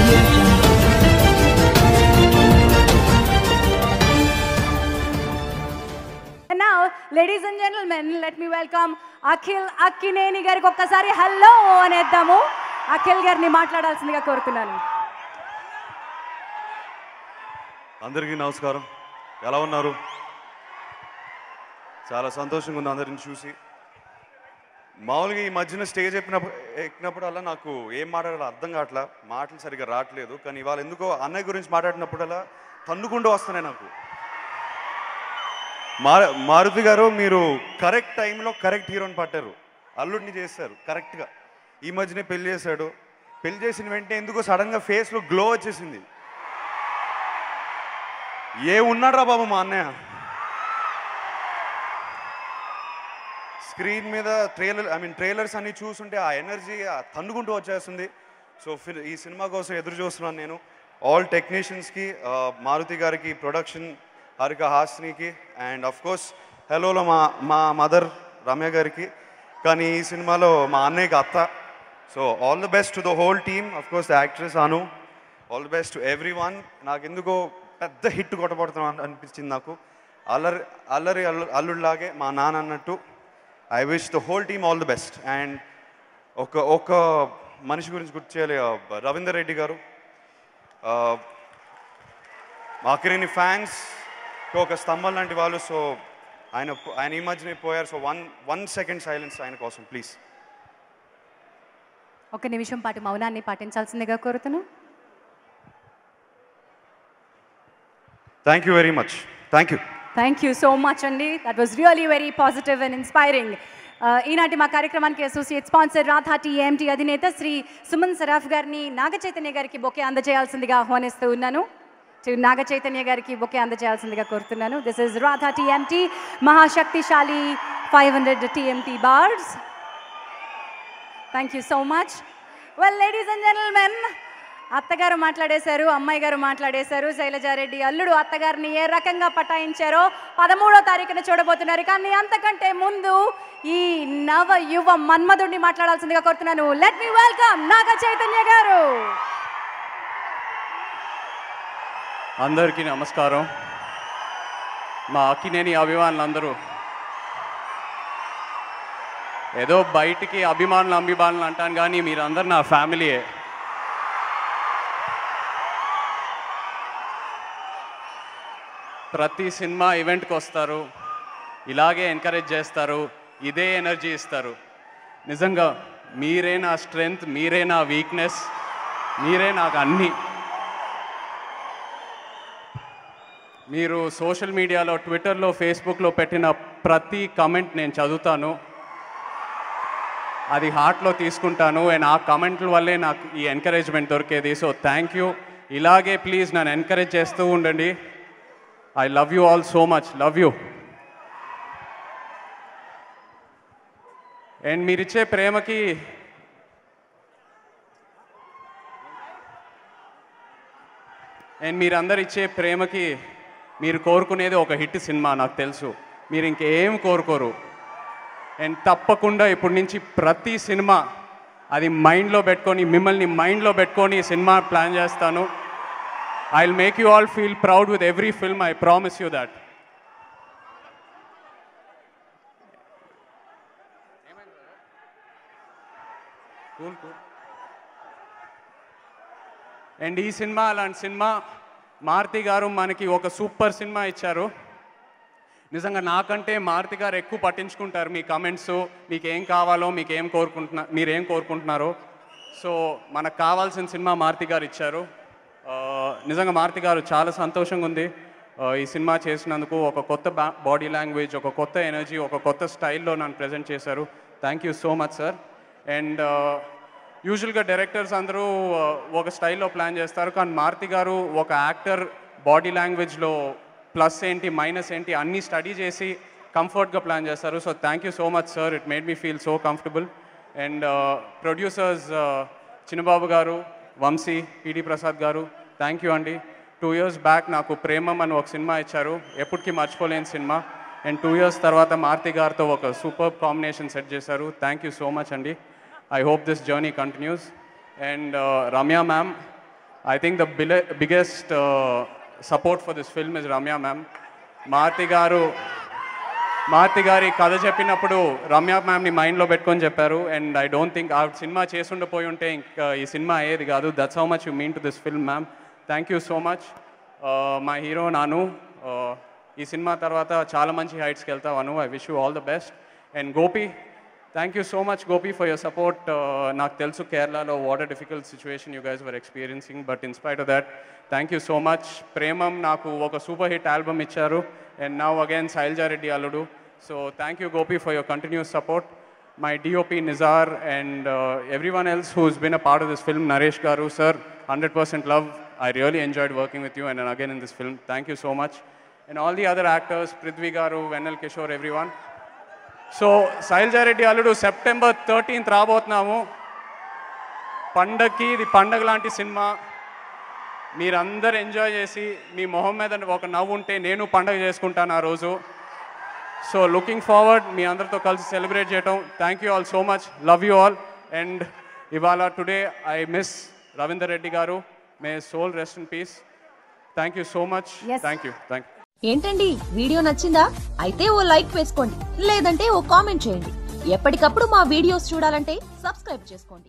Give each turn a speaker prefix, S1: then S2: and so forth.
S1: audio jungle.
S2: And now, ladies and gentlemen, let me welcome Akhil Akkineni గారికి ఒక్కసారి hello అనేద్దాము. Akhil గారిని మాట్లాడాల్సిందిగా కోరుతున్నాను.
S3: అందరికీ నమస్కారం. ఎలా ఉన్నారు? చాలా సంతోషంగా ఉంది అందరిని చూసి. మామూలుగా ఈ మధ్యన స్టేజ్ ఎక్కినప్పుడు ఎక్కినప్పుడల్లా నాకు ఏం మాట్లాడాలో అర్థం కావట్లా. మాటలు సరిగ్గా రావట్లేదు. కానీ ఇవాళ ఎందుకో అన్నయ్య గురించి మాట్లాడినప్పుడల్లా తన్నుకుంటూ వస్తున్నాయి నాకు. మారుతి గారు మీరు కరెక్ట్ టైంలో కరెక్ట్ హీరోని పట్టారు. అల్లుడిని చేశారు కరెక్ట్గా. ఈ మధ్యనే పెళ్ళి చేశాడు. పెళ్ళి చేసిన వెంటనే ఎందుకో సడన్గా ఫేస్లో గ్లో వచ్చేసింది. ఏ ఉన్నాడ్రా బాబు మా అన్నయ్య? స్క్రీన్ మీద ట్రైలర్ ఐ మీన్ ట్రైలర్స్ అన్ని చూస్తుంటే ఆ ఎనర్జీ తన్నుకుంటూ వచ్చేస్తుంది. సో ఈ సినిమా కోసం ఎదురు చూస్తున్నాను నేను. ఆల్ టెక్నీషియన్స్కి మారుతి గారికి ప్రొడక్షన్ హరిక హాస్నికి అండ్ అఫ్ కోర్స్ హలోలో మా మా మదర్ రమ్య గారికి. కానీ ఈ సినిమాలో మా అన్నయ్యకి అత్త. So all the best to the whole team of course the actress Anu all the best to everyone నాకు ఎందుకో పెద్ద హిట్ కొట్టబడుతున్నాం అనిపించింది నాకు. అల్లరి అల్లరి అల్లు అల్లుడిలాగే మా నాన్న అన్నట్టు. I wish the whole team all the best and ఒక ఒక మనిషి గురించి గుర్తు చేయాలి రవీందర్ రెడ్డి గారు. ఆ, మా అక్కరేని ఫ్యాన్స్ ఒక స్తంభం లాంటి వాళ్ళు సో ఆయన ఆయన ఈ మధ్యనే పోయారు so one one second silence ఆయన కోసం ప్లీజ్
S2: ఒక నిమిషం పాటు మౌనాన్ని పాటించాల్సిందిగా కోరుతున్నాను
S3: thank you very much thank you
S2: thank you so much అండి that was really very positive and inspiring ఈనాటి మా కార్యక్రమానికి అసోసియేట్ స్పాన్సర్ రాధా టీఎంటీ అధినేత శ్రీ సుమన్ సరాఫ్ గారిని నాగ చైతన్య గారికి బొకే అందజేయాల్సిందిగా ఆహ్వానిస్తూ ఉన్నాను. నాగచైతన్య నాగ చైతన్య గారికి బొకే అందజేయాల్సిందిగా కోరుతున్నాను. This is Radha TMT మహాశక్తిశాలి five hundred TMT bars thank you so much well ladies and gentlemen అత్తగారు మాట్లాడేశారు అమ్మాయి గారు మాట్లాడేశారు శైలజారెడ్డి అల్లుడు అత్తగారిని ఏ రకంగా పటాయించారో పదమూడో తారీఖున చూడబోతున్నారు. కానీ అంతకంటే ముందు ఈ నవ యువ మన్మధుడిని మాట్లాడాల్సిందిగా కోరుతున్నాను. Let me welcome Naga Chaitanya garu.
S4: అందరికీ నమస్కారం. మా అక్కినేని అభిమానులందరూ ఏదో బయటికి అభిమానులు అభిమానులు అంటాను కానీ మీరందరు నా ఫ్యామిలీయే. ప్రతి సినిమా ఈవెంట్కి వస్తారు. ఇలాగే ఎంకరేజ్ చేస్తారు. ఇదే ఎనర్జీ ఇస్తారు. నిజంగా మీరే నా స్ట్రెంగ్త్ మీరే నా వీక్నెస్ మీరే నాకు అన్నీ. మీరు సోషల్ మీడియాలో ట్విట్టర్లో ఫేస్బుక్లో పెట్టిన ప్రతి కమెంట్ నేను చదువుతాను. అది హార్ట్లో తీసుకుంటాను. అండ్ ఆ కమెంట్ల వల్లే నాకు ఈ ఎంకరేజ్మెంట్ దొరికేది. సో థ్యాంక్ యూ ఇలాగే ప్లీజ్ నన్ను ఎంకరేజ్ చేస్తూ ఉండండి. I love you all so much love you and మీరిచ్చే ప్రేమకి అండ్ మీరందరు ఇచ్చే ప్రేమకి మీరు కోరుకునేది ఒక హిట్ సినిమా నాకు తెలుసు. మీరు ఇంకేం కోరుకోరు. అండ్ తప్పకుండా ఇప్పటి నుంచి ప్రతి సినిమా అది మైండ్లో పెట్టుకొని మిమ్మల్ని మైండ్లో పెట్టుకొని సినిమా ప్లాన్ చేస్తాను. Will make you all feel proud with every film I promise you that cool cool and ఈ సినిమా అలాంటి సినిమా మారుతి గారు మనకి ఒక సూపర్ సినిమా ఇచ్చారు. నిజంగా నాకంటే మారుతి గారు ఎక్కువ పట్టించుకుంటారు మీ కమెంట్స్ మీకు ఏం కావాలో మీకు ఏం కోరుకుంటున్నా మీరు ఏం కోరుకుంటున్నారో. సో మనకు కావాల్సిన సినిమా మారుతి గారు ఇచ్చారు. నిజంగా మారుతి గారు చాలా సంతోషంగా ఉంది. ఈ సినిమా చేసినందుకు ఒక కొత్త బాడీ లాంగ్వేజ్ ఒక కొత్త ఎనర్జీ ఒక కొత్త స్టైల్లో నన్ను ప్రజెంట్ చేశారు. Thank you so much sir and యూజువల్గా డైరెక్టర్స్ అందరూ ఒక స్టైల్లో ప్లాన్ చేస్తారు. కానీ మారుతి గారు ఒక యాక్టర్ బాడీ లాంగ్వేజ్లో ప్లస్ ఏంటి మైనస్ ఏంటి అన్నీ స్టడీ చేసి కంఫర్ట్గా ప్లాన్ చేస్తారు. So thank you so much sir it made me feel so comfortable and producers Chinnababu garu Vamsi PD Prasad garu thank you అండి. టూ ఇయర్స్ బ్యాక్ నాకు ప్రేమం అని ఒక సినిమా ఇచ్చారు. ఎప్పటికీ మర్చిపోలేని సినిమా. అండ్ టూ ఇయర్స్ తర్వాత మారుతి గారితో ఒక సూపర్ కాంబినేషన్ సెట్ చేశారు. థ్యాంక్ యూ సో మచ్ అండి. I hope this journey continues. And uh, Ramya ma'am I think the bile- biggest uh, support for this film is Ramya ma'am. Maruthi garu Maruthi గారి కథ చెప్పినప్పుడు రమ్య మ్యామ్ని మైండ్లో పెట్టుకొని చెప్పారు. And I don't think ఆ cinema చేసుండిపోయి ఉంటే ఇంకా ఈ సినిమా అయ్యేది కాదు. That's how much you mean to this film ma'am. Thank you so much మా హీరో నాను uh, ఈ సినిమా తర్వాత చాలా మంచి హైట్స్కి వెళ్తావు Anu. I wish you all the best and Gopi thank you so much Gopi for your support నాకు తెలుసు కేరళలో what difficult situation you guys were experiencing but in spite of that thank you so much Premam నాకు ఒక super hit album ఇచ్చారు. And now again Shailaja Reddy Alludu so thank you Gopi for your continuous support my DOP Nizar and everyone else who's been a part of this film Naresh garu sir hundred percent love I really enjoyed working with you and again in this film thank you so much and all the other actors Prithvi garu Vennela Kishore everyone so Shailaja Reddy Alludu September thirteenth రాబోతున్నాము. పండగకి ఇది పండగ లాంటి cinema. మీరందరూ enjoy చేసి మీ మొహం మీద ఒక నవ్వు ఉంటే నేను పండగ చేసుకుంటాను ఆ రోజు. సో లుకింగ్ ఫార్వర్డ్ మీ అందరితో కలిసి సెలబ్రేట్ చేయటం. Thank you all so much love you all and ఇవాళ today I miss Ravinder Reddy garu. May soul rest in peace thank you so much. Thank you thank you
S1: ఏంటండి? Video నచ్చిందా? అయితే ఓ like వేసుకోండి. లేదంటే ఓ comment చేయండి. ఎప్పటికప్పుడు మా videos చూడాలంటే సబ్స్క్రైబ్ చేసుకోండి.